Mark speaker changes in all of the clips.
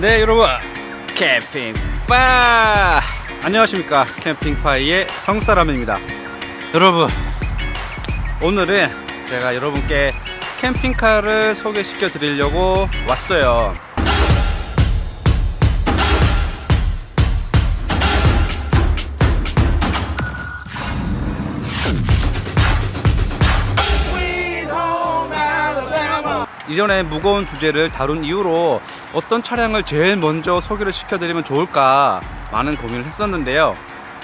Speaker 1: 네 여러분. 캠핑파. 안녕하십니까. 캠핑파이의 성사람입니다. 여러분 오늘은 제가 여러분께 캠핑카를 소개시켜 드리려고 왔어요. 이전에 무거운 주제를 다룬 이후로 어떤 차량을 제일 먼저 소개를 시켜드리면 좋을까 많은 고민을 했었는데요.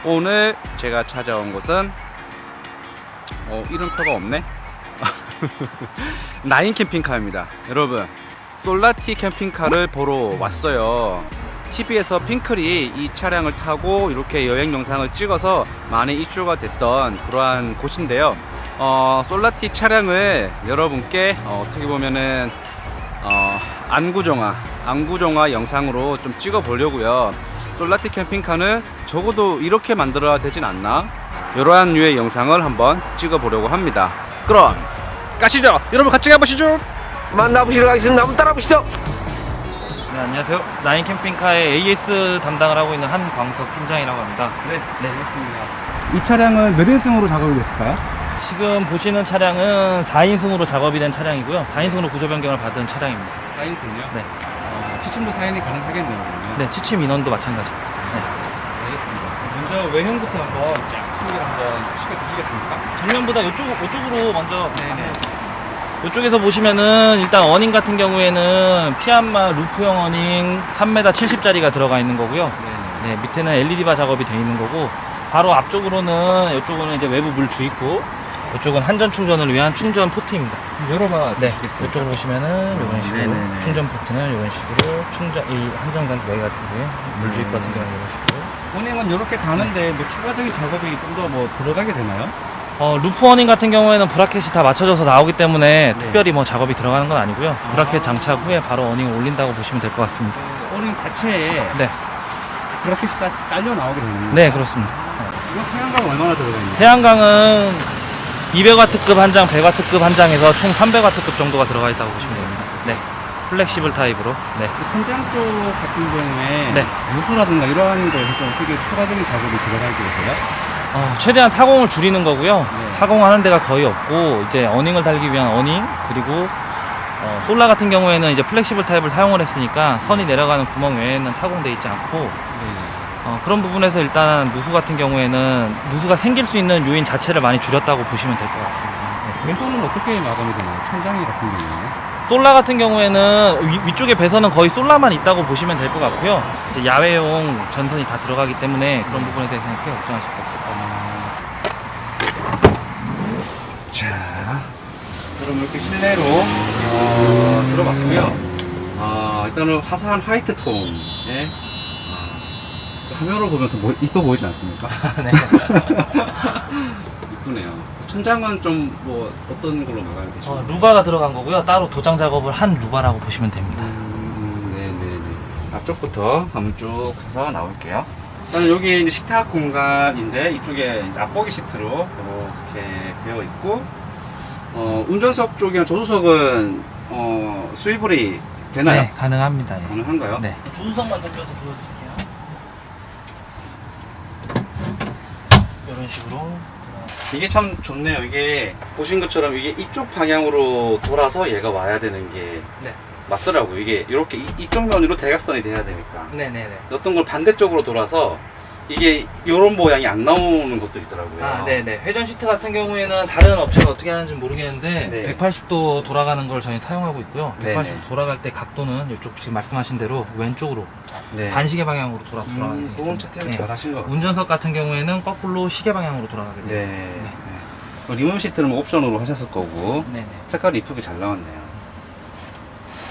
Speaker 1: 오늘 제가 찾아온 곳은 어, 이름표가 없네. 나인 캠핑카입니다. 여러분, 솔라티 캠핑카를 보러 왔어요. TV에서 핑클이 이 차량을 타고 이렇게 여행 영상을 찍어서 많이 이슈가 됐던 그러한 곳인데요. 어, 솔라티 차량을 여러분께 어, 떻게 보면은 어, 안구정화, 안구정화 영상으로 좀 찍어 보려고요. 솔라티 캠핑카는 적어도 이렇게 만들어야 되진 않나? 이러한 류의 영상을 한번 찍어 보려고 합니다. 그럼 가시죠. 여러분 같이 가보시죠.
Speaker 2: 만나보시러 가겠습니다. 한번 따라보시죠.
Speaker 3: 네, 안녕하세요. 나인 캠핑카의 AS 담당을 하고 있는 한광석 팀장이라고 합니다.
Speaker 1: 네, 네, 그렇습니다. 이 차량은 몇 인승으로 작업이 됐을까요?
Speaker 3: 지금 보시는 차량은 4인승으로 작업이 된 차량이고요. 4인승으로 구조 변경을 받은 차량입니다.
Speaker 1: 4인승이요?
Speaker 3: 네.
Speaker 1: 어, 추침도 4인이 가능하겠네요. 그러면.
Speaker 3: 네, 취침 인원도 마찬가지입니다. 네.
Speaker 1: 알겠습니다. 먼저 외형부터 한번 쫙 소개를 한번 시켜주시겠습니까?
Speaker 3: 정면보다 이쪽, 이쪽으로 먼저.
Speaker 1: 네네.
Speaker 3: 이쪽에서 보시면은 일단 어닝 같은 경우에는 피안마 루프형 어닝 3m 70짜리가 들어가 있는 거고요.
Speaker 1: 네네.
Speaker 3: 네, 밑에는 LED 바 작업이 돼 있는 거고 바로 앞쪽으로는 이쪽은 이제 외부 물 주입구 이쪽은 한전 충전을 위한 충전 포트입니다.
Speaker 1: 열어봐
Speaker 3: 네,
Speaker 1: 주시겠어요?
Speaker 3: 이쪽으로 보시면은 이런 식으로
Speaker 1: 네네네.
Speaker 3: 충전 포트는 이런 식으로 충전 이 한정단 외 같은 경우에 물 주입구 같은 경우는 이런 식으로
Speaker 1: 운행은 이렇게 가는데 뭐 추가적인 작업이 좀 더 뭐 들어가게 되나요?
Speaker 3: 어, 루프 어닝 같은 경우에는 브라켓이 다 맞춰져서 나오기 때문에
Speaker 1: 네.
Speaker 3: 특별히 뭐 작업이 들어가는 건 아니고요. 브라켓
Speaker 1: 아.
Speaker 3: 장착 후에 바로 어닝을 올린다고 보시면 될 것 같습니다.
Speaker 1: 운행 자체에
Speaker 3: 네,
Speaker 1: 브라켓이 다 딸려 나오게 되는 거예요?
Speaker 3: 네 그렇습니다.
Speaker 1: 이거 태양광 얼마나 들어가 있나요?
Speaker 3: 태양광은 200W급 한 장, 100W급 한 장에서 총 300W급 정도가 들어가 있다고 보시면 됩니다. 네. 플렉시블 타입으로. 네.
Speaker 1: 그 천장 쪽 같은 경우에
Speaker 3: 네.
Speaker 1: 누수라든가 이러한 거에서 좀 어떻게 추가적인 작업이 들어가게 되세요?
Speaker 3: 어, 최대한 타공을 줄이는 거고요.
Speaker 1: 네.
Speaker 3: 타공하는 데가 거의 없고 이제 어닝을 달기 위한 어닝 그리고 어, 솔라 같은 경우에는 이제 플렉시블 타입을 사용을 했으니까 선이 내려가는 구멍 외에는 타공돼 있지 않고 어, 그런 부분에서 일단 누수 같은 경우에는 누수가 생길 수 있는 요인 자체를 많이 줄였다고 보시면 될 것 같습니다. 네.
Speaker 1: 배선은 어떻게 마감이 되나요? 천장이 같은 경우는?
Speaker 3: 솔라 같은 경우에는 위, 위쪽에 배선은 거의 솔라만 있다고 보시면 될 것 같고요. 이제 야외용 전선이 다 들어가기 때문에 그런 부분에 대해서는 크게 걱정하실 없을 것 같습니다.
Speaker 1: 자, 그럼 이렇게 실내로 어, 들어봤고요. 아, 일단은 화사한 화이트 톤에 아, 화면으로 보면 더 뭐- 이뻐 보이지 않습니까?
Speaker 3: 네.
Speaker 1: 이쁘네요. 천장은 좀 뭐 어떤 걸로 마감이
Speaker 3: 어,
Speaker 1: 되시나요?
Speaker 3: 루바가 들어간 거고요. 따로 도장 작업을 한 루바라고 보시면 됩니다.
Speaker 1: 음, 네네네. 앞쪽부터 한번 쭉 가서 나올게요. 일단 여기 이제 식탁 공간인데 이쪽에 이제 앞보기 시트로 이렇게 되어 있고 어, 운전석 쪽이나 조수석은 어, 수위불이 되나요?
Speaker 3: 네, 가능합니다. 예.
Speaker 1: 가능한가요?
Speaker 3: 네. 조수석만 던져서 보여드릴게요. 이런 식으로.
Speaker 1: 이게 참 좋네요. 이게 보신 것처럼 이게 이쪽 방향으로 돌아서 얘가 와야 되는 게
Speaker 3: 네.
Speaker 1: 맞더라고요. 이게 이렇게 이, 이쪽 면으로 대각선이 돼야 되니까.
Speaker 3: 네네네.
Speaker 1: 어떤 걸 반대쪽으로 돌아서 이게 이런 모양이 안 나오는 것도 있더라고요.
Speaker 3: 아, 네네. 회전 시트 같은 경우에는 다른 업체가 어떻게 하는지 모르겠는데
Speaker 1: 네.
Speaker 3: 180도 돌아가는 걸 저희 사용하고 있고요. 180도
Speaker 1: 네네.
Speaker 3: 돌아갈 때 각도는 이쪽 지금 말씀하신 대로 왼쪽으로
Speaker 1: 네.
Speaker 3: 반시계 방향으로 돌아 돌아가게
Speaker 1: 음,
Speaker 3: 되어
Speaker 1: 그건
Speaker 3: 있습니다. 네.
Speaker 1: 잘 하신 것 같아요.
Speaker 3: 운전석 같은 경우에는 거꾸로 시계 방향으로 돌아가게 돼요.
Speaker 1: 네. 네. 어, 리몬 시트는 뭐 옵션으로 하셨을 거고
Speaker 3: 네네.
Speaker 1: 색깔이 이쁘게 잘 나왔네요.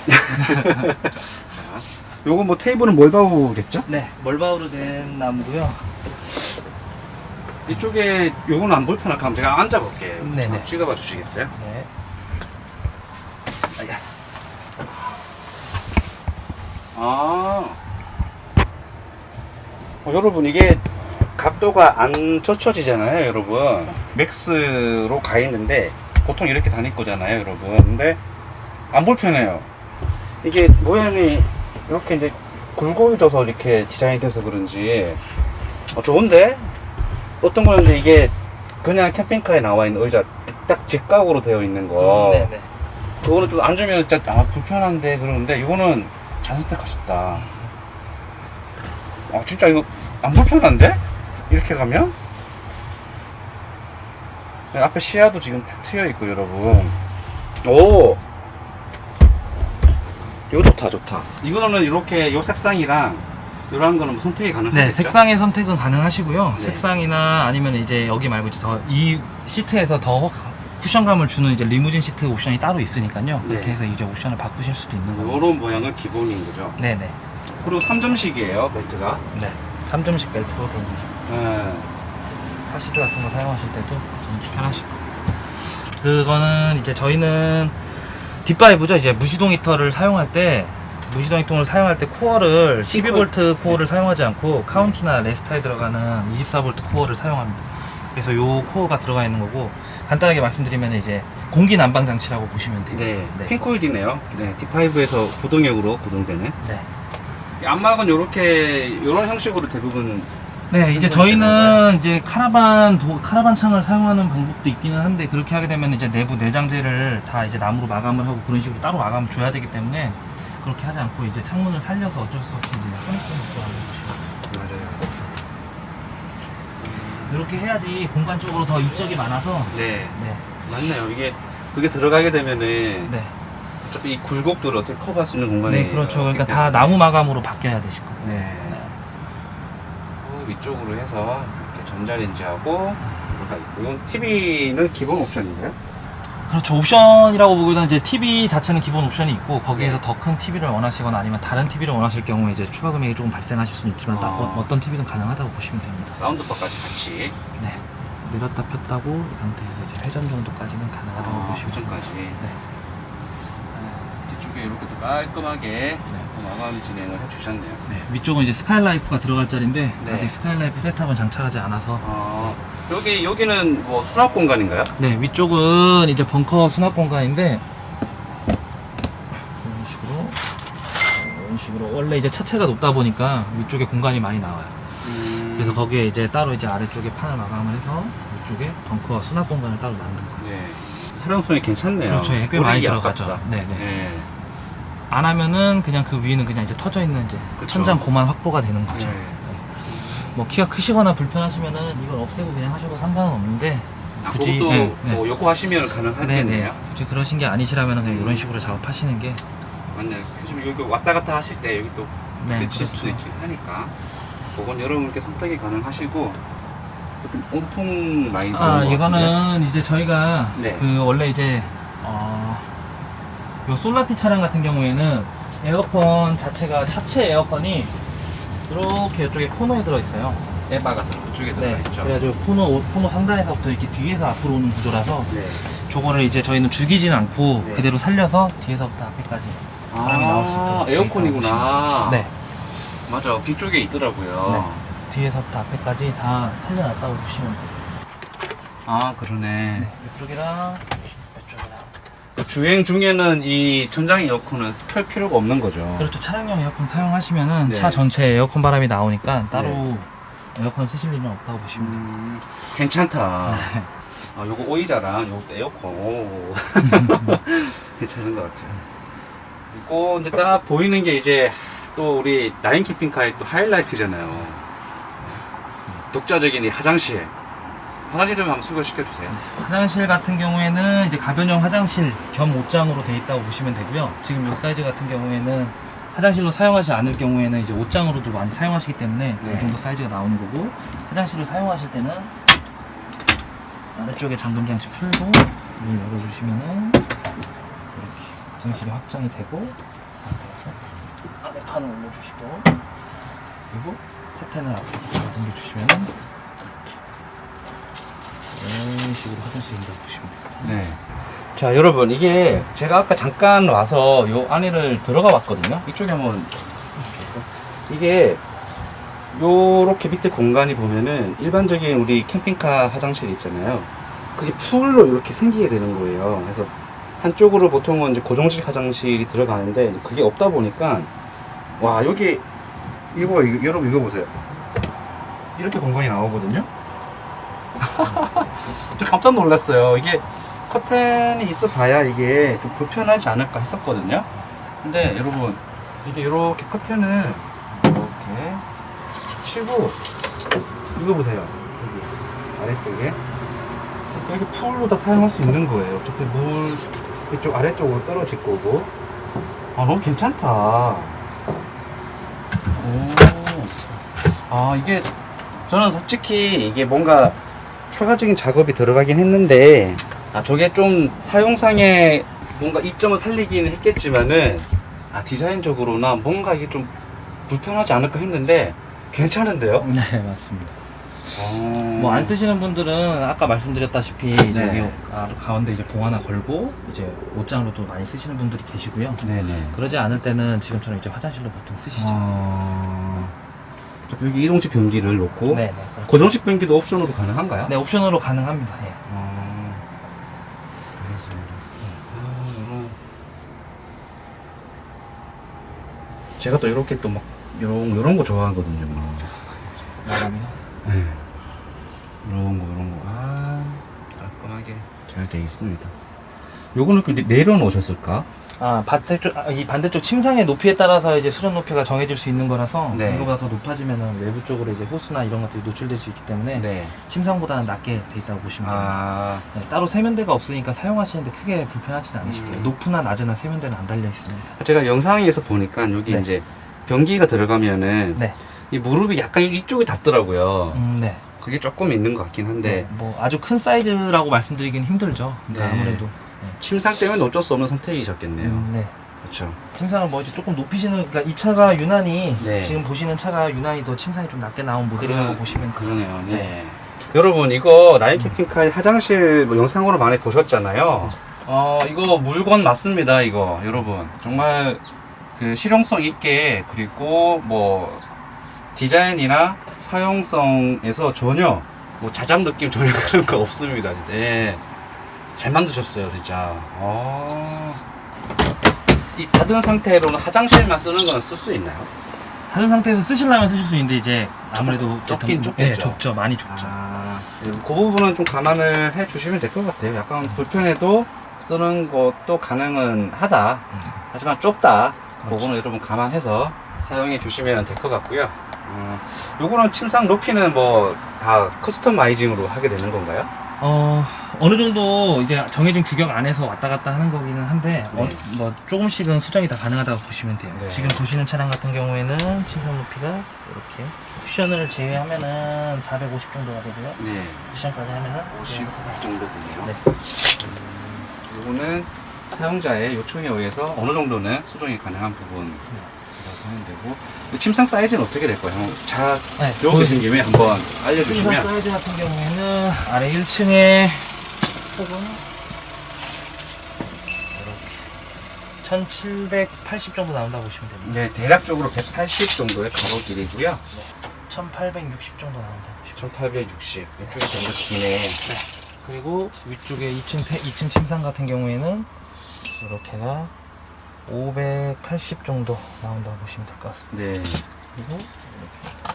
Speaker 1: 자, 요거 뭐 테이블은 뭘 바우겠죠?
Speaker 3: 네, 멀바우로 된 나무고요.
Speaker 1: 이쪽에 요거는 안 불편할 까 제가 앉아볼게요.
Speaker 3: 네네.
Speaker 1: 한번 찍어봐 주시겠어요?
Speaker 3: 네.
Speaker 1: 아야. 아. 어, 여러분 이게 각도가 안 젖혀지잖아요, 여러분. 맥스로 가 있는데 보통 이렇게 다닐 거잖아요, 여러분. 근데 안 불편해요. 이게 모양이 이렇게 이제 굴곡져서 이렇게 디자인이 돼서 그런지 어, 좋은데? 어떤 거는데 이게 그냥 캠핑카에 나와 있는 의자 딱 직각으로 되어 있는 거
Speaker 3: 네네.
Speaker 1: 그거는 좀 앉으면 진짜 아 불편한데 그러는데 이거는 잘 선택하셨다 아 진짜 이거 안 불편한데? 이렇게 가면? 네, 앞에 시야도 지금 탁 트여 있고 여러분 오 이거 좋다 좋다 이거는 이렇게 요 색상이랑 이런 거는 뭐 선택이 가능하겠죠?
Speaker 3: 네, 색상의 선택은 가능하시고요.
Speaker 1: 네.
Speaker 3: 색상이나 아니면 이제 여기 말고 이제 더 이 시트에서 더 쿠션감을 주는 이제 리무진 시트 옵션이 따로 있으니까요. 그렇게
Speaker 1: 네.
Speaker 3: 해서 이제 옵션을 바꾸실 수도 있는 거고.
Speaker 1: 요런 모양은 기본인 거죠
Speaker 3: 네 네.
Speaker 1: 그리고 3점식이에요 벨트가
Speaker 3: 네. 3점식 벨트로 되어 있는
Speaker 1: 네.
Speaker 3: 카시트 같은 거 사용하실 때도 좀 편하시고. 그거는 이제 저희는 딥바이브죠. 이제 무시동 히터를 사용할 때 무시동 히터를 사용할 때 코어를 12V 코어를 사용하지 않고 카운티나 레스타에 들어가는 24V 코어를 사용합니다. 그래서 요 코어가 들어가 있는 거고 간단하게 말씀드리면 이제 공기 난방 장치라고 보시면 돼요.
Speaker 1: 네,
Speaker 3: 네.
Speaker 1: 핑코일이네요. 네, D5에서 구동력으로 구동되는.
Speaker 3: 네.
Speaker 1: 안막은 이렇게 이런 형식으로 대부분
Speaker 3: 네, 이제 저희는 이제 카라반 도, 카라반 창을 사용하는 방법도 있기는 한데 그렇게 하게 되면 이제 내부 내장재를 다 이제 나무로 마감을 하고 그런 식으로 따로 마감을 줘야 되기 때문에 그렇게 하지 않고 이제 창문을 살려서 어쩔 수 없이 이제 것이고
Speaker 1: 맞아요.
Speaker 3: 이렇게 해야지 공간적으로 더 이적이 많아서
Speaker 1: 네,
Speaker 3: 네,
Speaker 1: 맞네요. 이게 그게 들어가게 되면은
Speaker 3: 네,
Speaker 1: 어차피 이 굴곡들을 어떻게 커버할 수 있는 공간이
Speaker 3: 네, 그렇죠. 그러니까 다 나무 마감으로 바뀌어야 되실 거예요.
Speaker 1: 네. 어, 위쪽으로 해서 이렇게 전자레인지하고 들어가 있고 이건 TV는 기본 옵션인가요?
Speaker 3: 그렇죠. 옵션이라고 보기보다는 이제 TV 자체는 기본 옵션이 있고 거기에서
Speaker 1: 네.
Speaker 3: 더큰 TV를 원하시거나 아니면 다른 TV를 원하실 경우에 이제 추가 금액이 조금 발생하실 수는 있지만 다
Speaker 1: 어.
Speaker 3: 어, 떤 TV든 가능하다고 보시면 됩니다.
Speaker 1: 사운드바까지 같이.
Speaker 3: 네. 내렸다 폈다고 이 상태에서 이제 회전 정도까지는 가능하다고
Speaker 1: 아,
Speaker 3: 보시면 됩니다.
Speaker 1: 옵션까지.
Speaker 3: 네.
Speaker 1: 이렇게 또 깔끔하게 마감 진행을 해주셨네요.
Speaker 3: 네. 위쪽은 이제 스카이라이프가 들어갈 자리인데
Speaker 1: 네.
Speaker 3: 아직 스카이라이프 셋업은 장착하지 않아서
Speaker 1: 아, 여기 여기는 뭐 수납 공간인가요?
Speaker 3: 네 위쪽은 이제 벙커 수납 공간인데 이런 식으로 이런 식으로 원래 이제 차체가 높다 보니까 위쪽에 공간이 많이 나와요. 그래서 거기에 이제 따로 이제 아래쪽에 판을 마감을 해서 위쪽에 벙커 수납 공간을 따로 만든 거예요.
Speaker 1: 네. 사용성이 괜찮네요.
Speaker 3: 그렇죠. 예, 꽤 많이. 들어가죠. 네네.
Speaker 1: 네.
Speaker 3: 안 하면은 그냥 그 위에는 그냥 이제 터져 있는 이제
Speaker 1: 그쵸.
Speaker 3: 천장 고만 확보가 되는 거죠.
Speaker 1: 네.
Speaker 3: 뭐 키가 크시거나 불편하시면은 이걸 없애고 그냥 하셔도 상관은 없는데
Speaker 1: 아,
Speaker 3: 굳이
Speaker 1: 그것도
Speaker 3: 네, 네.
Speaker 1: 뭐 요구하시면 가능하겠네요.
Speaker 3: 굳이 그러신 게 아니시라면 그냥
Speaker 1: 음.
Speaker 3: 이런 식으로 작업하시는 게
Speaker 1: 맞네요. 지금 여기 왔다 갔다 하실 때 여기 또
Speaker 3: 네,
Speaker 1: 부딪힐 수도
Speaker 3: 그렇죠.
Speaker 1: 있긴 하니까 그건 여러분께 선택이 가능하시고 좀 온풍 많이
Speaker 3: 아. 이거는 이제 저희가
Speaker 1: 네.
Speaker 3: 그 원래 이제 어, 요 솔라티 차량 같은 경우에는 에어컨 자체가 차체 에어컨이 이렇게 이쪽에 코너에 들어 있어요.
Speaker 1: 에바 같은 거 그쪽에 들어가
Speaker 3: 네.
Speaker 1: 있죠.
Speaker 3: 그래가지고 코너 코너 상단에서부터 이렇게 뒤에서 앞으로 오는 구조라서
Speaker 1: 네.
Speaker 3: 저거를 이제 저희는 죽이지는 않고
Speaker 1: 네.
Speaker 3: 그대로 살려서 뒤에서부터 앞에까지 바람이 나올 수
Speaker 1: 아,
Speaker 3: 있도록
Speaker 1: 에어컨이구나.
Speaker 3: 네.
Speaker 1: 맞아. 뒤쪽에 있더라고요.
Speaker 3: 뒤에서부터 앞에까지 다 살려놨다고 보시면 돼요.
Speaker 1: 아, 그러네.
Speaker 3: 이쪽이랑 이쪽이랑
Speaker 1: 주행 중에는 이 천장 에어컨을 켤 필요가 없는 거죠.
Speaker 3: 그렇죠. 차량용 에어컨 사용하시면은
Speaker 1: 네.
Speaker 3: 차 전체에 에어컨 바람이 나오니까 따로 에어컨 쓰실 일은 없다고 보시면 돼요.
Speaker 1: 음, 괜찮다.
Speaker 3: 네.
Speaker 1: 아, 요거 오이자랑 요것도 에어컨. 오. 괜찮은 것 같아요. 그리고 이제 딱 보이는 게 이제 또 우리 나인 캠핑카의 또 하이라이트잖아요. 독자적인 이 화장실. 화장실 좀 한번 소개시켜 주세요.
Speaker 3: 화장실 같은 경우에는 이제 가변형 화장실 겸 옷장으로 되어 있다고 보시면 되고요. 지금 이 사이즈 같은 경우에는 화장실로 사용하지 않을 경우에는 이제 옷장으로도 많이 사용하시기 때문에
Speaker 1: 네.
Speaker 3: 이 정도 사이즈가 나오는 거고 화장실을 사용하실 때는 아래쪽에 잠금 장치 풀고 문을 열어주시면은 이렇게 화장실이 확장이 되고 안에 판을 올려주시고 그리고 커튼을 앞으로 당겨주시면은 이런 식으로 화장실이 된다고 보시면 됩니다.
Speaker 1: 네. 자, 여러분, 이게 제가 아까 잠깐 와서 요 안에를 들어가 봤거든요. 이쪽에 한번 이게 요렇게 밑에 공간이 보면은 일반적인 우리 캠핑카 화장실 있잖아요. 그게 풀로 이렇게 생기게 되는 거예요. 그래서 한쪽으로 보통은 이제 고정식 화장실이 들어가는데 그게 없다 보니까 와 여기 이거, 이거 여러분 이거 보세요. 이렇게 공간이 나오거든요. 저 깜짝 놀랐어요. 이게 커튼이 있어 봐야 이게 좀 불편하지 않을까 했었거든요. 근데 여러분 이게 이렇게 커튼을 이렇게 치고 이거 보세요. 여기 아래쪽에 이렇게 풀로 다 사용할 수 있는 거예요. 어차피 물 이쪽 아래쪽으로 떨어질 거고. 아 너무 괜찮다. 오. 아 이게 저는 솔직히 이게 뭔가 추가적인 작업이 들어가긴 했는데 아 저게 좀 사용상에 뭔가 이점을 살리긴 했겠지만은 아 디자인적으로나 뭔가 이게 좀 불편하지 않을까 했는데 괜찮은데요?
Speaker 3: 네 맞습니다.
Speaker 1: 어...
Speaker 3: 뭐안 쓰시는 분들은 아까 말씀드렸다시피 이제
Speaker 1: 네.
Speaker 3: 여기 가- 가운데 이제 봉 하나 걸고 이제 옷장으로도 많이 쓰시는 분들이 계시고요.
Speaker 1: 네네.
Speaker 3: 그러지 않을 때는 지금처럼 이제 화장실로 보통 쓰시죠.
Speaker 1: 어... 여기 이동식 변기를 놓고
Speaker 3: 네, 네.
Speaker 1: 고정식 변기도 옵션으로 가능한가요?
Speaker 3: 네, 옵션으로 가능합니다. 예.
Speaker 1: 아, 알겠습니다. 아, 이런. 제가 또 이렇게 또 막, 이런, 이런 거 좋아하거든요. 막.
Speaker 3: 나갑니다.
Speaker 1: 네. 이런 거, 이런 거. 아, 깔끔하게 잘 돼 있습니다. 요거는 이렇게 내려놓으셨을까?
Speaker 3: 아, 반대쪽, 아, 이 반대쪽 침상의 높이에 따라서 이제 수전 높이가 정해질 수 있는 거라서
Speaker 1: 네.
Speaker 3: 이거보다 더 높아지면은 외부 쪽으로 이제 호스나 이런 것들이 노출될 수 있기 때문에
Speaker 1: 네.
Speaker 3: 침상보다는 낮게 돼 있다고 보시면 됩니다.
Speaker 1: 아,
Speaker 3: 네, 따로 세면대가 없으니까 사용하시는데 크게 불편하진 않으실 거예요.
Speaker 1: 음.
Speaker 3: 높으나 낮으나 세면대는 안 달려 있습니다.
Speaker 1: 제가 영상에서 보니까 여기
Speaker 3: 네.
Speaker 1: 이제 변기가 들어가면은
Speaker 3: 네.
Speaker 1: 이 무릎이 약간 이쪽에 닿더라고요.
Speaker 3: 음, 네.
Speaker 1: 그게 조금 있는 것 같긴 한데
Speaker 3: 뭐 아주 큰 사이즈라고 말씀드리긴 힘들죠. 그러니까
Speaker 1: 네.
Speaker 3: 아무래도.
Speaker 1: 침상 때문에 어쩔 수 없는 선택이셨겠네요.
Speaker 3: 음, 네.
Speaker 1: 그렇죠.
Speaker 3: 침상을 뭐 이제 조금 높이시는, 그러니까 이 차가 유난히
Speaker 1: 네.
Speaker 3: 지금 보시는 차가 유난히 더 침상이 좀 낮게 나온 모델이라고
Speaker 1: 그러-
Speaker 3: 보시면 돼요.
Speaker 1: 그러네요. 네. 여러분 이거 나인 캠핑카의 화장실 뭐 영상으로 많이 보셨잖아요. 어 이거 물건 맞습니다. 이거 여러분 정말 그 실용성 있게 그리고 뭐 디자인이나 사용성에서 전혀 뭐 자작 느낌 전혀 그런 거 없습니다. 진짜. 예. 잘 만드셨어요, 진짜. 어. 이 닫은 상태로는 화장실만 쓰는 건 쓸 수 있나요?
Speaker 3: 다른 상태에서 쓰시려면 쓰실 수 있는데 이제 아무래도
Speaker 1: 좁긴
Speaker 3: 좀-
Speaker 1: 좁겠죠.
Speaker 3: 네, 좁죠. 많이 좁죠.
Speaker 1: 아, 그 부분은 좀 감안을 해 주시면 될 것 같아요. 약간 불편해도 쓰는 것도 가능은 하다. 하지만 좁다.
Speaker 3: 그렇죠.
Speaker 1: 그거는 여러분 감안해서 사용해 주시면 될 것 같고요. 음, 요거는 침상 높이는 뭐 다 커스터마이징으로 하게 되는 건가요?
Speaker 3: 어, 어느 정도 이제 정해진 규격 안에서 왔다 갔다 하는 거기는 한데, 어,
Speaker 1: 네.
Speaker 3: 뭐 조금씩은 수정이 다 가능하다고 보시면 돼요.
Speaker 1: 네.
Speaker 3: 지금 보시는 차량 같은 경우에는 침상 높이가 이렇게 쿠션을 제외하면은 450 정도가 되고요.
Speaker 1: 네.
Speaker 3: 쿠션까지 하면은
Speaker 1: 50 정도 되네요.
Speaker 3: 네.
Speaker 1: 음, 요거는 사용자의 요청에 의해서 어느 정도는 수정이 가능한 부분이라고 하면 되고 그 침상 사이즈는 어떻게 될까요? 자,
Speaker 3: 네,
Speaker 1: 김에 한번
Speaker 3: 침상
Speaker 1: 알려주시면
Speaker 3: 사이즈 같은 경우에는 아래 1층에 혹은 이렇게 1780 정도 나온다고 보시면 됩니다.
Speaker 1: 네, 대략적으로 180 정도의 가로 길이고요.
Speaker 3: 1860 정도 나온다고 보시면
Speaker 1: 1860. 이쪽이 좀더 기네.
Speaker 3: 그리고 위쪽에 2층, 태- 2층 침상 같은 경우에는 이렇게가 580 정도 나온다고 보시면 될 것 같습니다.
Speaker 1: 네.
Speaker 3: 그리고 이렇게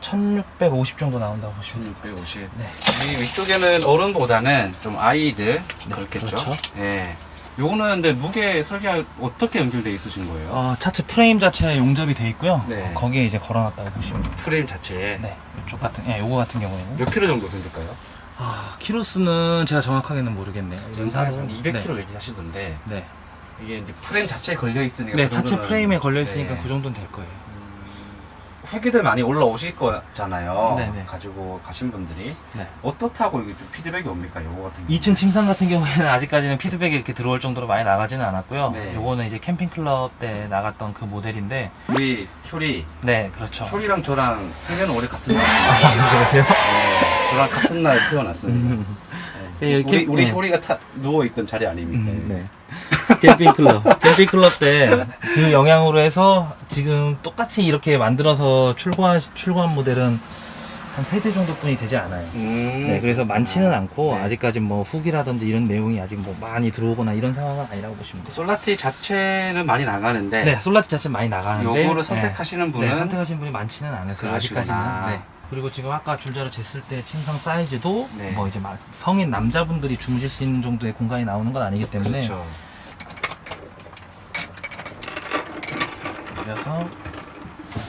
Speaker 3: 1650 정도 나온다고 보시면
Speaker 1: 1650.
Speaker 3: 네.
Speaker 1: 이 위쪽에는 어른보다는 좀 아이들 그렇겠죠.
Speaker 3: 그렇죠.
Speaker 1: 네. 요거는 근데 무게 설계 어떻게 연결돼 있으신 거예요?
Speaker 3: 어, 차체 프레임 자체에 용접이 돼 있고요.
Speaker 1: 네.
Speaker 3: 어, 거기에 이제 걸어놨다고 보시면 돼요.
Speaker 1: 프레임 자체에
Speaker 3: 네, 이쪽 같은, 예, 요거 같은 경우에는.
Speaker 1: 몇 킬로 정도 된일까요?
Speaker 3: 아, 키로수는 제가 정확하게는 모르겠네요.
Speaker 1: 영상에서는
Speaker 3: 네.
Speaker 1: 200km 얘기하시던데
Speaker 3: 네.
Speaker 1: 이게 이제 프레임 자체에 걸려 있으니까
Speaker 3: 네,
Speaker 1: 그 정도는-
Speaker 3: 프레임에 걸려 있으니까
Speaker 1: 네.
Speaker 3: 그 정도는 될 거예요.
Speaker 1: 후기들 많이 올라오실 거잖아요.
Speaker 3: 네네.
Speaker 1: 가지고 가신 분들이
Speaker 3: 네.
Speaker 1: 어떻다고 이게 좀 피드백이 옵니까? 요거 같은 경우.
Speaker 3: 2층 침상 같은 경우에는 아직까지는 피드백이 이렇게 들어올 정도로 많이 나가지는 않았고요.
Speaker 1: 네.
Speaker 3: 요거는 이제 캠핑 클럽 때 나갔던 그 모델인데,
Speaker 1: 우리 효리,
Speaker 3: 네, 그렇죠.
Speaker 1: 효리랑 저랑 생년은 올해 같은 날.
Speaker 3: 그러세요?
Speaker 1: 네, 저랑 같은 날 태어났습니다. 네.
Speaker 3: 예,
Speaker 1: 우리
Speaker 3: 캠-
Speaker 1: 우리
Speaker 3: 네.
Speaker 1: 효리가 타, 누워 있던 자리 아닙니까?
Speaker 3: 네. 캠핑 클럽. 캠핑 클럽 때 그 영향으로 해서 지금 똑같이 이렇게 만들어서 출고한, 출고한 모델은 한 세 대 정도뿐이 되지 않아요.
Speaker 1: 음.
Speaker 3: 네, 그래서 많지는 않고
Speaker 1: 네.
Speaker 3: 아직까지 뭐 후기라든지 이런 내용이 아직 뭐 많이 들어오거나 이런 상황은 아니라고 보시면 돼요.
Speaker 1: 솔라티 자체는 많이 나가는데
Speaker 3: 네, 솔라티 자체 많이 나가는데
Speaker 1: 요거를
Speaker 3: 네.
Speaker 1: 선택하시는 분은
Speaker 3: 네, 선택하신 분이 많지는.
Speaker 1: 그러시구나.
Speaker 3: 아직까지는. 네. 그리고 지금 아까 줄자로 쟀을 때 침상 사이즈도
Speaker 1: 네.
Speaker 3: 뭐 이제 막 성인 남자분들이 주무실 수 있는 정도의 공간이 나오는 건 아니기 때문에
Speaker 1: 그렇죠.
Speaker 3: 그래서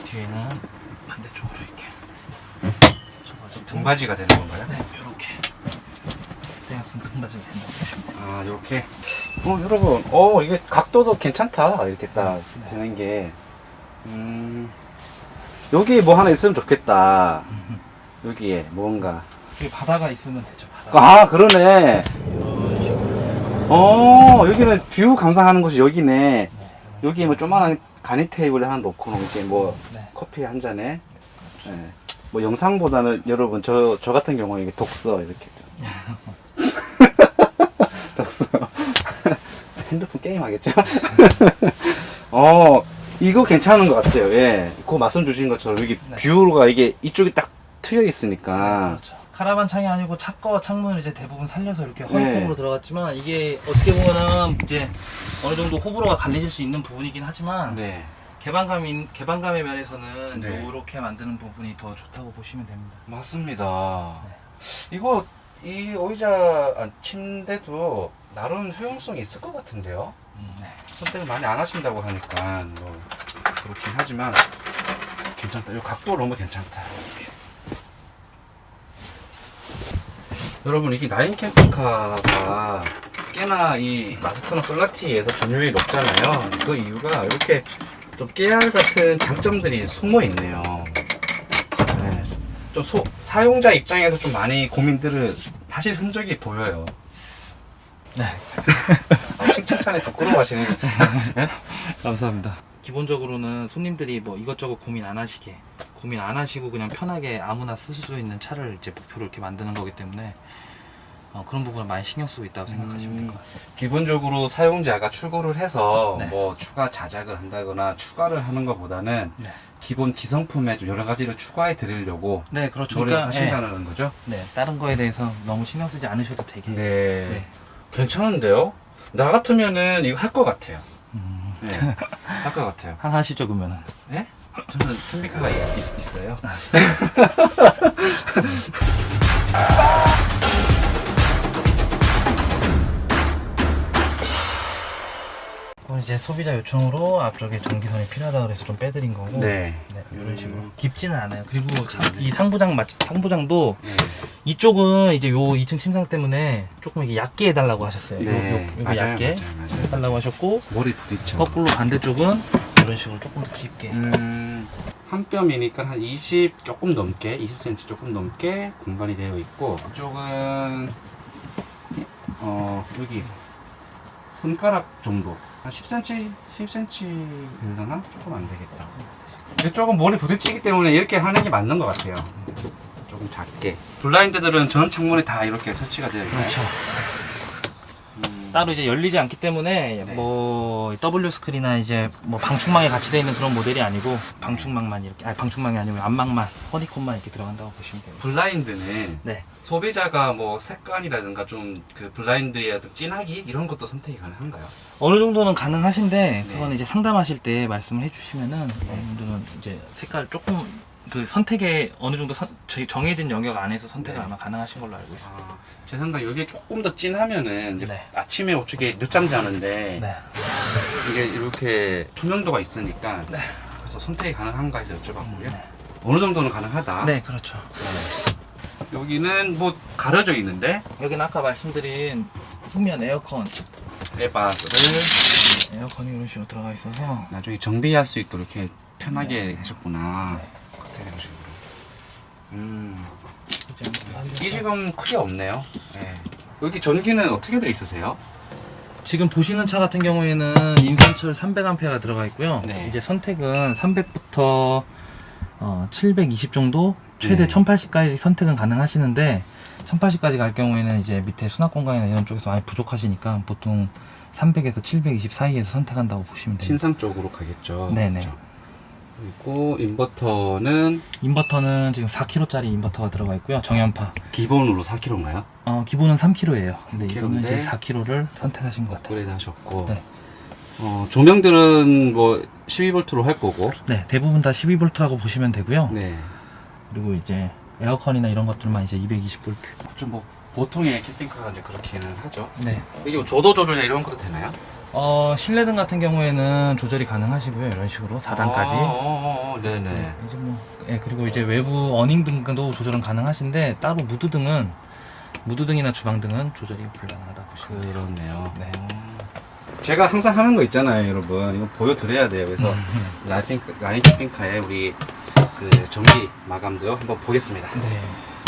Speaker 3: 뒤에는 반대쪽으로 이렇게 접어주고
Speaker 1: 등받이가 되는 건가요?
Speaker 3: 네, 이렇게 대학생 등받이가 된다고 보시면 돼요.
Speaker 1: 아, 이렇게. 어, 여러분, 어, 이게 각도도 괜찮다. 이렇게 딱
Speaker 3: 네.
Speaker 1: 되는 게. 음, 여기 뭐 하나 있으면 좋겠다. 여기에 뭔가.
Speaker 3: 여기 바다가 있으면 되죠. 바다.
Speaker 1: 아, 그러네.
Speaker 3: 이런 식으로.
Speaker 1: 어, 여기는 뷰 감상하는 곳이 여기네. 여기 뭐 조만한 가니 테이블 하나 놓고 이제 뭐
Speaker 3: 네.
Speaker 1: 커피 한 잔에. 네. 뭐 영상보다는 여러분 저, 저 같은 경우에 이게 독서 이렇게. 독서. 핸드폰 게임 하겠죠? 어, 이거 괜찮은 것 같아요. 예. 그 말씀 주신 것처럼 여기
Speaker 3: 네.
Speaker 1: 뷰가 이게 이쪽이 딱 트여 있으니까.
Speaker 3: 그렇죠. 카라반 창이 아니고 차거 창문을 이제 대부분 살려서 이렇게 허리공으로
Speaker 1: 네.
Speaker 3: 들어갔지만 이게 어떻게 보면은 이제 어느 정도 호불호가 갈리실 수 있는 부분이긴 하지만
Speaker 1: 네.
Speaker 3: 개방감인 개방감의 면에서는
Speaker 1: 네.
Speaker 3: 이렇게 만드는 부분이 더 좋다고 보시면 됩니다.
Speaker 1: 맞습니다.
Speaker 3: 네.
Speaker 1: 이거 이 의자 아, 침대도 나름 효용성이 있을 것 같은데요.
Speaker 3: 음, 네.
Speaker 1: 선택을 많이 안 하신다고 하니까 뭐 그렇긴 하지만 괜찮다. 이 각도 너무 괜찮다. 이렇게. 여러분 이게 나인 캠핑카가 꽤나 이 마스터나 솔라티에서 점유율이 높잖아요. 그 이유가 이렇게 좀 깨알 같은 장점들이 숨어 있네요. 네. 좀 소- 사용자 입장에서 좀 많이 고민들을 하실 흔적이 보여요.
Speaker 3: 네.
Speaker 1: 아, 칭찬에 부끄러워하시는 게
Speaker 3: 감사합니다. 기본적으로는 손님들이 뭐 이것저것 고민 안 하시게 고민 안 하시고 그냥 편하게 아무나 쓸수 있는 차를 이제 목표로 이렇게 만드는 거기 때문에 어, 그런 부분을 많이 신경 쓰고 있다고 생각하시면 될 것 같아요.
Speaker 1: 기본적으로 사용자가 출고를 해서
Speaker 3: 네.
Speaker 1: 뭐 추가 자작을 한다거나 추가를 하는 것보다는
Speaker 3: 네.
Speaker 1: 기본 기성품에 좀 여러 가지를 추가해 드리려고
Speaker 3: 네, 그렇죠.
Speaker 1: 노력을
Speaker 3: 그러니까,
Speaker 1: 하신다는 거죠?
Speaker 3: 네, 네, 다른 거에 대해서 너무 신경 쓰지 않으셔도 되게.
Speaker 1: 네.
Speaker 3: 네.
Speaker 1: 괜찮은데요? 나 같으면은 이거 할 것 같아요.
Speaker 3: 음,
Speaker 1: 네. 할 것 같아요.
Speaker 3: 하나 하시죠 그러면은.
Speaker 1: 네? 저는 캠핑카가 있, 있, 있어요.
Speaker 3: 그건 이제 소비자 요청으로 앞쪽에 전기선이 필요하다 그래서 좀 빼드린 거고.
Speaker 1: 네.
Speaker 3: 네, 이런 식으로
Speaker 1: 음.
Speaker 3: 깊지는 않아요. 그리고 자-. 이 상부장 맞 상부장도
Speaker 1: 네.
Speaker 3: 이쪽은 이제 요 2층 침상 때문에 조금 이게 얕게 해달라고 하셨어요. 요, 요,
Speaker 1: 네. 맞아요,
Speaker 3: 얕게
Speaker 1: 맞아요, 맞아요.
Speaker 3: 해달라고 하셨고
Speaker 1: 머리 부딪혀.
Speaker 3: 거꾸로 반대쪽은 이런 식으로 조금 더 깊게.
Speaker 1: 음, 한 뼘이니까 한 20 조금 넘게, 20cm 조금 넘게 공간이 되어 있고 이쪽은 어 여기 손가락 정도 한 10cm, 10cm 되려나? 조금 안 되겠다. 이쪽은 머리 부딪히기 때문에 이렇게 하는 게 맞는 것 같아요. 조금 작게. 블라인드들은 전 창문에 다 이렇게 설치가 되어 있나요?
Speaker 3: 그렇죠.
Speaker 1: 음,
Speaker 3: 따로 이제 열리지 않기 때문에
Speaker 1: 네.
Speaker 3: 뭐 W 스크린이나 이제 뭐 방충망에 같이 되어 있는 그런 모델이 아니고 방충망만 이렇게 아니 방충망이 아니고 안망만 허니콤만 이렇게 들어간다고 보시면 돼요.
Speaker 1: 블라인드는
Speaker 3: 네.
Speaker 1: 소비자가 뭐 색감이라든가 좀 그 블라인드의 좀 진하기 이런 것도 선택이 가능한가요?
Speaker 3: 어느 정도는 가능하신데
Speaker 1: 네.
Speaker 3: 그건 이제 상담하실 때 말씀을 해주시면은 어느 정도는 이제 색깔 조금 그 선택에 어느 정도 선- 저희 정해진 영역 안에서 선택을
Speaker 1: 네.
Speaker 3: 아마 가능하신 걸로 알고 있습니다.
Speaker 1: 아, 제 생각 이게 조금 더 진하면은 이제
Speaker 3: 네.
Speaker 1: 아침에 어떻게 늦잠 자는데
Speaker 3: 네.
Speaker 1: 이게 이렇게 투명도가 있으니까
Speaker 3: 네.
Speaker 1: 그래서 선택이 가능한가 해서 여쭤봤고요.
Speaker 3: 네.
Speaker 1: 어느 정도는 가능하다.
Speaker 3: 네, 그렇죠.
Speaker 1: 여기는 뭐 가려져 있는데
Speaker 3: 여기는 아까 말씀드린 후면 에어컨
Speaker 1: 에바스를
Speaker 3: 에어컨이 이런 식으로 들어가 있어서
Speaker 1: 나중에 정비할 수 있도록 이렇게 편하게
Speaker 3: 네.
Speaker 1: 하셨구나. 이런 식으로. 음.
Speaker 3: 이제 한번
Speaker 1: 이 지금 크게 없네요. 네. 여기 전기는 어떻게 되어 있으세요?
Speaker 3: 지금 보시는 차 같은 경우에는 인산철 300A가 들어가 있고요.
Speaker 1: 네.
Speaker 3: 이제 선택은 300부터 어, 720 정도, 최대
Speaker 1: 네.
Speaker 3: 1080까지 선택은 가능하시는데 1080까지 갈 경우에는 이제 밑에 수납 공간이나 이런 쪽에서 많이 부족하시니까 보통 300에서 720 사이에서 선택한다고 보시면 돼요.
Speaker 1: 신상 쪽으로 가겠죠.
Speaker 3: 네네.
Speaker 1: 그렇죠? 그리고 인버터는
Speaker 3: 인버터는 지금 4kg짜리 인버터가 들어가 있고요. 정연파.
Speaker 1: 기본으로 4kg인가요?
Speaker 3: 어, 기본은 3kg예요. 근데
Speaker 1: 3kg
Speaker 3: 이거는 이제 4kg를 선택하신 것 같아요.
Speaker 1: 업그레이드 하셨고
Speaker 3: 네.
Speaker 1: 어, 조명들은 뭐 12V로 할 거고
Speaker 3: 네, 대부분 다 12V라고 보시면 되고요.
Speaker 1: 네.
Speaker 3: 그리고 이제 에어컨이나 이런 것들만 이제 220V.
Speaker 1: 좀 뭐 보통의 캠핑카가 이제 그렇게는 하죠.
Speaker 3: 네.
Speaker 1: 이게 뭐 조도 조절이나 이런 것도 되나요?
Speaker 3: 어, 실내등 같은 경우에는 조절이 가능하시고요. 이런 식으로 4단까지.
Speaker 1: 아, 어, 어, 어, 네네.
Speaker 3: 네, 이제 뭐, 예, 그리고 이제 외부 어닝 등도 조절은 가능하신데 따로 무드 등은 무드 등이나 주방 등은 조절이 불가능하다 보시면 돼요.
Speaker 1: 그렇네요.
Speaker 3: 네.
Speaker 1: 제가 항상 하는 거 있잖아요, 여러분. 이거 보여드려야 돼요. 그래서 라이팅 라인 캠핑카의 우리 그 전기 마감도 한번 보겠습니다.
Speaker 3: 네.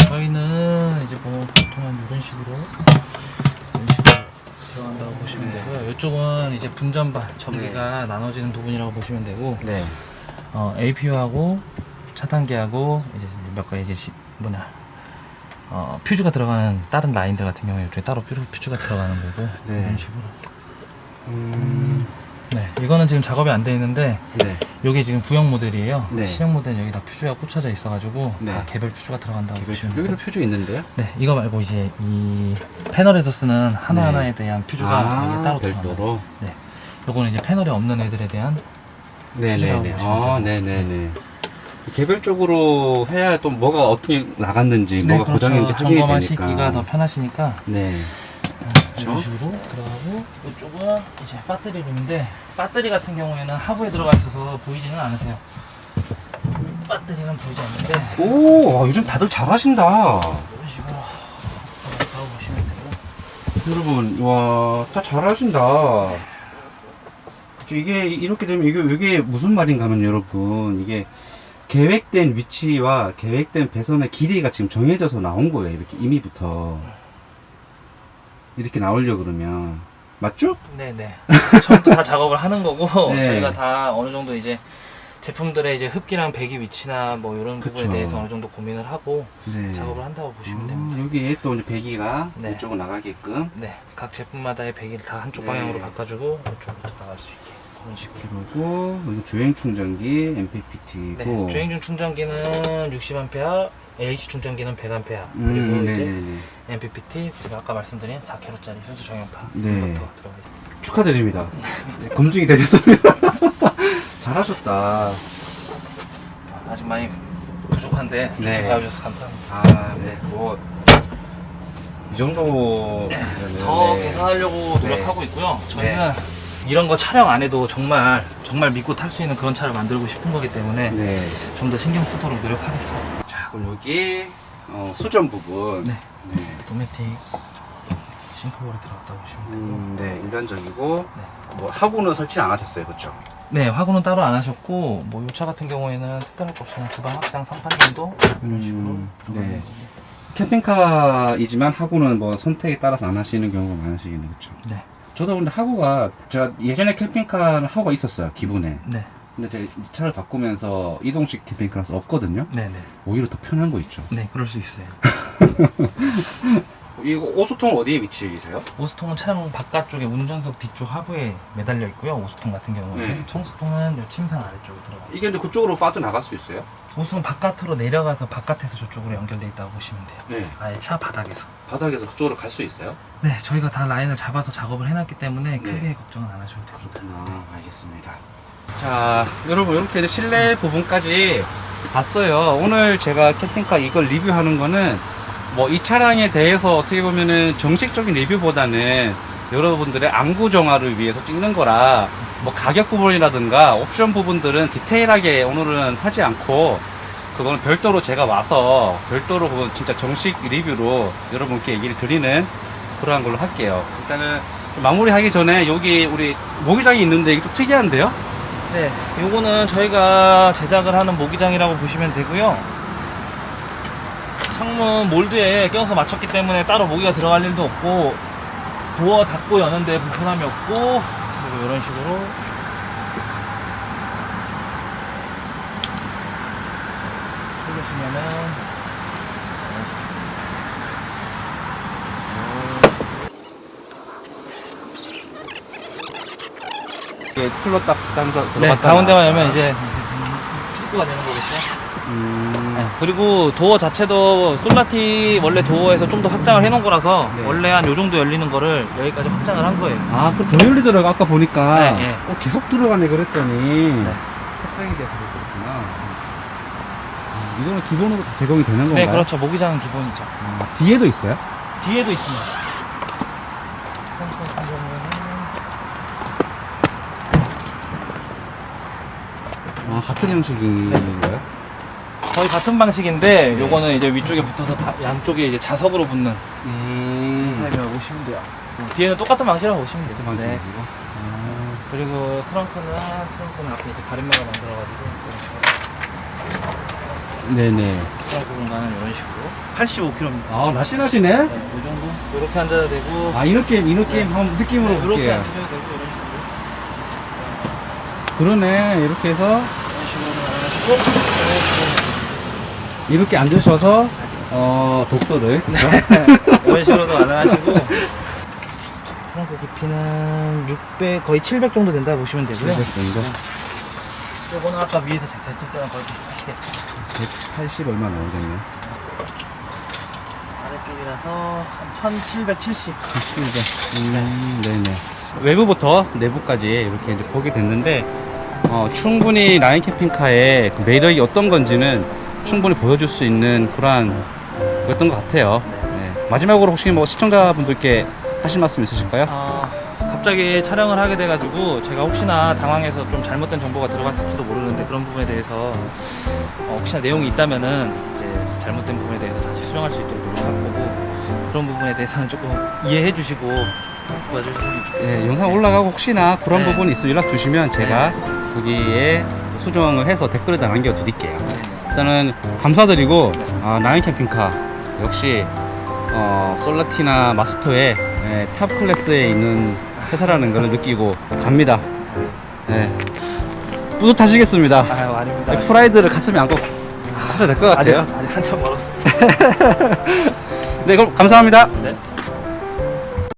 Speaker 3: 저희는 이제 뭐 보통 식으로 이런 식으로 들어간다고 보시면
Speaker 1: 네.
Speaker 3: 되고요. 이쪽은 이제 분전반 전기가 나눠지는 부분이라고 보시면 되고
Speaker 1: 네.
Speaker 3: 어, APU하고 차단기하고 이제 몇 가지 이제 시- 뭐냐 어, 퓨즈가 들어가는 다른 라인들 같은 경우에 이쪽에 따로 퓨즈, 퓨즈가 들어가는 거고
Speaker 1: 네.
Speaker 3: 이런 식으로.
Speaker 1: 음,
Speaker 3: 네, 이거는 지금 작업이 안 돼 있는데
Speaker 1: 네.
Speaker 3: 이게 지금 구형 모델이에요.
Speaker 1: 네.
Speaker 3: 신형 모델은 여기 다 퓨즈가 꽂혀져 있어가지고
Speaker 1: 네.
Speaker 3: 다 개별 퓨즈가 들어간다고 보시면 돼요.
Speaker 1: 여기도 퓨즈 있는데요?
Speaker 3: 네, 이거 말고 이제 이 패널에서 쓰는 하나 하나에 대한 퓨즈가 이게 따로 들어가요.
Speaker 1: 아, 별도로.
Speaker 3: 네, 요거는 이제 패널에 없는 애들에 대한
Speaker 1: 네네네.
Speaker 3: 퓨즈라고 보시면
Speaker 1: 아,
Speaker 3: 돼요.
Speaker 1: 네네네. 개별적으로 해야 또 뭐가 어떻게 나갔는지,
Speaker 3: 네,
Speaker 1: 뭐가
Speaker 3: 그렇죠.
Speaker 1: 고장인지 확인이
Speaker 3: 점검하시기가
Speaker 1: 되니까.
Speaker 3: 더 편하시니까
Speaker 1: 네. 그렇죠.
Speaker 3: 식으로 들어가고 이쪽은 이제 배터리 룸인데 배터리 같은 경우에는 하부에 들어가 있어서 보이지는 않으세요. 배터리는 보이지 않는데
Speaker 1: 오, 와, 요즘 다들 잘하신다.
Speaker 3: 이런 식으로 들어가 보시면 되고
Speaker 1: 여러분, 와, 다 잘하신다. 이게, 이렇게 되면, 이게, 이게 무슨 말인가 하면, 여러분, 이게 계획된 위치와 계획된 배선의 길이가 지금 정해져서 나온 거예요. 이렇게 이미부터. 이렇게 나오려고 그러면. 맞죠?
Speaker 3: 네네. 처음부터 다 작업을 하는 거고
Speaker 1: 네.
Speaker 3: 저희가 다 어느 정도 이제 제품들의 이제 흡기랑 배기 위치나 뭐 이런 부분에
Speaker 1: 그쵸.
Speaker 3: 대해서 어느 정도 고민을 하고
Speaker 1: 네.
Speaker 3: 작업을 한다고 보시면
Speaker 1: 음,
Speaker 3: 됩니다.
Speaker 1: 여기에 또 이제 배기가
Speaker 3: 네.
Speaker 1: 이쪽으로 나가게끔.
Speaker 3: 네, 각 제품마다의 배기를 다 한쪽
Speaker 1: 네.
Speaker 3: 방향으로 바꿔주고 이쪽으로 들어갈 수 있게 그런 식으로.
Speaker 1: 그리고 여기 주행 충전기
Speaker 3: 네,
Speaker 1: MPPT고.
Speaker 3: 주행 중 충전기는 60A, AC 충전기는 100A, 그리고
Speaker 1: 음,
Speaker 3: 이제
Speaker 1: 네네네.
Speaker 3: MPPT, 그리고 아까 말씀드린 4kg짜리 효수 정연파
Speaker 1: 네.
Speaker 3: 인버터.
Speaker 1: 축하드립니다. 네, 검증이 되셨습니다. 잘하셨다.
Speaker 3: 아직 많이 부족한데
Speaker 1: 네.
Speaker 3: 좋게 봐주셔서 감사합니다.
Speaker 1: 아, 네. 뭐, 이 정도.
Speaker 3: 더 개선하려고
Speaker 1: 네.
Speaker 3: 노력하고 있고요. 저희는 이런 거 촬영 안 해도 정말 정말 믿고 탈 수 있는 그런 차를 만들고 싶은 거기 때문에
Speaker 1: 네.
Speaker 3: 좀 더 신경 쓰도록 노력하겠습니다.
Speaker 1: 자, 그럼 여기, 어, 수전 부분.
Speaker 3: 네.
Speaker 1: 네.
Speaker 3: 도메틱 싱크볼이 들어갔다고 보시면 되고
Speaker 1: 음, 네, 일반적이고,
Speaker 3: 네.
Speaker 1: 뭐, 하고는 설치 안 하셨어요, 그쵸?
Speaker 3: 네, 화구는 따로 안 하셨고 뭐이차 같은 경우에는 특별할 거 없이 주방 확장 선판 정도 이런 식으로
Speaker 1: 음,
Speaker 3: 들어가는
Speaker 1: 네.
Speaker 3: 거고.
Speaker 1: 캠핑카이지만 하고는 뭐 선택에 따라서 안 하시는 경우가 많으시겠네요, 그쵸?
Speaker 3: 네,
Speaker 1: 저도 근데 하고가, 제가 예전에 캠핑카는 하고가 있었어요, 기본에.
Speaker 3: 네,
Speaker 1: 근데 제가 이 차를 바꾸면서 이동식 캠핑카라서 없거든요.
Speaker 3: 네, 네,
Speaker 1: 오히려 더 편한 거 있죠.
Speaker 3: 네, 그럴 수 있어요.
Speaker 1: 이거 오수통 어디에 위치해계세요?
Speaker 3: 오수통은 차량 바깥쪽에 운전석 뒤쪽 하부에 매달려 있고요. 오수통 같은 경우는
Speaker 1: 네.
Speaker 3: 청수통은 요 침상 아래쪽으로 들어가.
Speaker 1: 이게 근데 그쪽으로 빠져나갈 수 있어요?
Speaker 3: 오수통 바깥으로 내려가서 바깥에서 저쪽으로 연결돼 있다고 보시면 돼요.
Speaker 1: 네.
Speaker 3: 아예 차 바닥에서.
Speaker 1: 바닥에서 그쪽으로 갈 수 있어요?
Speaker 3: 네, 저희가 다 라인을 잡아서 작업을 해놨기 때문에
Speaker 1: 네.
Speaker 3: 크게 걱정은 안 하셔도 돼요.
Speaker 1: 그렇구나. 알겠습니다. 자, 여러분 이렇게 실내 부분까지 봤어요. 오늘 제가 캠핑카 이걸 리뷰하는 거는 뭐 이 차량에 대해서 어떻게 보면은 정식적인 리뷰보다는 여러분들의 안구 정화를 위해서 찍는 거라 뭐 가격 부분이라든가 옵션 부분들은 디테일하게 오늘은 하지 않고 그거는 별도로 제가 와서 별도로 그건 진짜 정식 리뷰로 여러분께 얘기를 드리는 그러한 걸로 할게요. 일단은 좀 마무리하기 전에 여기 우리 모기장이 있는데 이게 또 특이한데요?
Speaker 3: 네, 요거는 저희가 제작을 하는 모기장이라고 보시면 되고요. 창문 몰드에 껴서 맞췄기 때문에 따로 모기가 들어갈 일도 없고 도어 닫고 여는데 불편함이 없고 그리고 이런 식으로 쏘시면은
Speaker 1: 이게 툴로 딱 담서
Speaker 3: 네, 가운데만 열면 이제 입구가 되는 거겠죠.
Speaker 1: 음,
Speaker 3: 네, 그리고 도어 자체도 솔라티 원래 도어에서 좀 더 확장을 해놓은 거라서
Speaker 1: 네.
Speaker 3: 원래 한 요 정도 열리는 거를 여기까지 확장을 한 거예요.
Speaker 1: 아, 그 더 열리더라고 아까 보니까.
Speaker 3: 네, 네.
Speaker 1: 어, 계속 들어가네 그랬더니
Speaker 3: 네.
Speaker 1: 확장이 돼서 그렇구나. 음, 이거는 기본으로 다 제공이 되는 건가요?
Speaker 3: 네, 그렇죠. 모기장은 기본이죠.
Speaker 1: 아, 뒤에도 있어요?
Speaker 3: 뒤에도 있습니다.
Speaker 1: 같은 형식인가요?
Speaker 3: 거의 같은 방식인데 요거는 이제 위쪽에 붙어서 바- 양쪽에 이제 자석으로 붙는
Speaker 1: 음,
Speaker 3: 타입이라고 보시면 돼요. 뒤에는 똑같은 방식이라고 보시면 돼요.
Speaker 1: 방식이고.
Speaker 3: 네.
Speaker 1: 아,
Speaker 3: 그리고 트렁크는 트렁크는 앞에 이제 가림막을 만들어가지고 이런 식으로
Speaker 1: 네네.
Speaker 3: 트렁크 공간은 이런 식으로 85kg입니다.
Speaker 1: 아, 날씬하시네?
Speaker 3: 네, 이 정도 이렇게 앉아도 되고
Speaker 1: 아, 이 느낌, 이 느낌
Speaker 3: 네.
Speaker 1: 한번 느낌으로
Speaker 3: 이렇게
Speaker 1: 볼게요.
Speaker 3: 앉으셔도 되고 이런 식으로
Speaker 1: 그러네, 이렇게 해서 이렇게 앉으셔서 어, 독서를 그죠?
Speaker 3: 이런 식으로도 가능하시고 트렁크 깊이는 600 거의 700 정도 된다 보시면 되고요.
Speaker 1: 정도.
Speaker 3: 요거는 아까 위에서 했을 때랑 거의 비슷하시게
Speaker 1: 180 얼마 나오겠네.
Speaker 3: 아래쪽이라서 한 1770.
Speaker 1: 음, 네네. 외부부터 내부까지 이렇게 이제 보게 됐는데 어, 충분히 라인 캠핑카의 그 매력이 어떤 건지는 충분히 보여줄 수 있는 그러한 거였던 것 같아요. 네. 마지막으로 혹시 뭐 시청자분들께 하실 말씀 있으실까요?
Speaker 3: 아, 갑자기 촬영을 하게 돼가지고 제가 혹시나 당황해서 좀 잘못된 정보가 들어갔을지도 모르는데 그런 부분에 대해서 어, 혹시나 내용이 있다면은 이제 잘못된 부분에 대해서 다시 수정할 수 있도록 노력할 거고 그런 부분에 대해서는 조금 이해해 주시고 도 와주셨으면 좋겠어요.
Speaker 1: 네, 영상 올라가고 혹시나 그런
Speaker 3: 네.
Speaker 1: 부분이 있으면 연락 주시면 제가 거기에 수정을 해서 댓글에다 남겨드릴게요. 일단은 감사드리고 아, 나인 캠핑카 역시 어, 솔라티나 마스터의 예, 탑 클래스에 있는 회사라는 걸 느끼고 갑니다. 네. 뿌듯하시겠습니다.
Speaker 3: 아유 아닙니다.
Speaker 1: 프라이드를 가슴에 안고 하셔도 될것
Speaker 3: 아직,
Speaker 1: 같아요.
Speaker 3: 아직 한참 멀었습니다.
Speaker 1: 네, 그럼 감사합니다.
Speaker 3: 네.